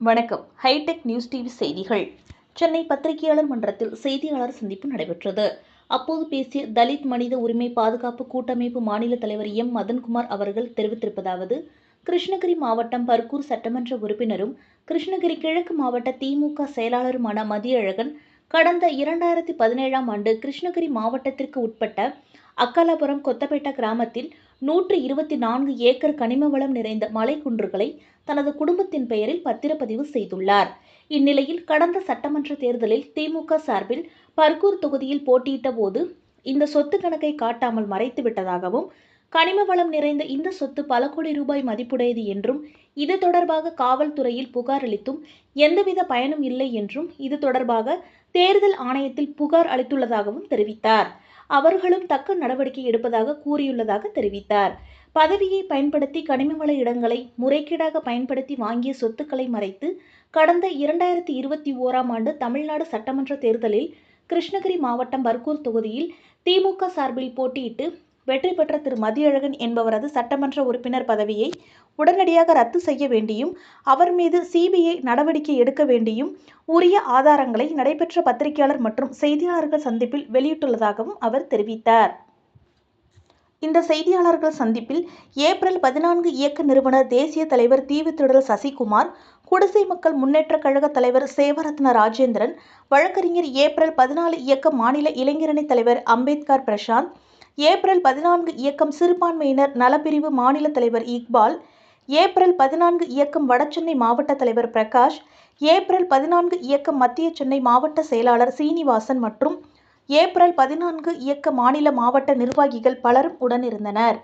வணக்கம். Hitech news TV செய்திகள். சென்னை பத்திரிகையாளர் மன்றத்தில் செய்தியாளர் சந்திப்பு நடைபெற்றது. அப்போது பேசிய தலித் மனித உரிமை பாதுகாப்பு கூட்டமைப்பு மாநில தலைவர் எம். மதன்குமார் அவர்கள் தெரிவித்திருப்பதாவது கிருஷ்ணகிரி மாவட்டம் பர்கூர் சட்டமன்ற உறுப்பினரும் கிருஷ்ணகிரி கிழக்கு மாவட்ட திமுக செயலாளருமான மதியழகன் கடந்த இரண்டாயிரத்தி பதினேழாம் ஆண்டு கிருஷ்ணகிரி மாவட்டத்திற்கு உட்பட்ட அக்காலாபுரம் கொத்தப்பேட்டா கிராமத்தில் நூற்று இருபத்தி நான்கு ஏக்கர் கனிம வளம் நிறைந்த மலைக்குன்றுகளை தனது குடும்பத்தின் பெயரில் பத்திரப்பதிவு செய்துள்ளார். இந்நிலையில் கடந்த சட்டமன்ற தேர்தலில் திமுக சார்பில் பர்கூர் தொகுதியில் போட்டியிட்ட போது இந்த சொத்து கணக்கை காட்டாமல் மறைத்து விட்டதாகவும் கனிம வளம் நிறைந்த இந்த சொத்து பல கோடி ரூபாய் மதிப்புடையது என்றும் இது தொடர்பாக காவல்துறையில் புகார் அளித்தும் எந்தவித பயனும் இல்லை என்றும் இது தொடர்பாக தேர்தல் ஆணையத்தில் புகார் அளித்துள்ளதாகவும் தெரிவித்தார். அவர்களும் தக்க நடவடிக்கை எடுப்பதாக கூறியுள்ளதாக தெரிவித்தார். பதவியை பயன்படுத்தி கனிமவள இடங்களை முறைகேடாக பயன்படுத்தி வாங்கிய சொத்துக்களை மறைத்து கடந்த இரண்டாயிரத்தி இருபத்தி ஓராம் ஆண்டு தமிழ்நாடு சட்டமன்ற தேர்தலில் கிருஷ்ணகிரி மாவட்டம் பர்கூர் தொகுதியில் திமுக சார்பில் போட்டியிட்டு வெற்றி பெற்ற திரு மதியழகன் என்பவரது சட்டமன்ற உறுப்பினர் பதவியை உடனடியாக ரத்து செய்ய வேண்டியும் அவர் மீது சிபிஐ நடவடிக்கை எடுக்க வேண்டியும் உரிய ஆதாரங்களை நடைபெற்ற பத்திரிகையாளர் மற்றும் செய்தியாளர்கள் சந்திப்பில் வெளியிட்டுள்ளதாகவும் அவர் தெரிவித்தார். இந்த செய்தியாளர்கள் சந்திப்பில் ஏப்ரல் பதினான்கு இயக்க நிறுவனர் தேசிய தலைவர் தீவுத்திடல் சசிகுமார் குடிசை மக்கள் முன்னேற்றக் கழக தலைவர் சேவரத்ன ராஜேந்திரன் வழக்கறிஞர் ஏப்ரல் பதினாலு இயக்க மாநில இளைஞரணி தலைவர் அம்பேத்கர் பிரசாந்த் ஏப்ரல் பதினான்கு இயக்கம் சிறுபான்மையினர் நலப்பிரிவு மாநில தலைவர் இக்பால் ஏப்ரல் பதினான்கு இயக்கம் வடசென்னை மாவட்ட தலைவர் பிரகாஷ் ஏப்ரல் பதினான்கு இயக்கம் மத்திய சென்னை மாவட்ட செயலாளர் சீனிவாசன் மற்றும் ஏப்ரல் பதினான்கு இயக்க மாநில மாவட்ட நிர்வாகிகள் பலரும் உடனிருந்தனர்.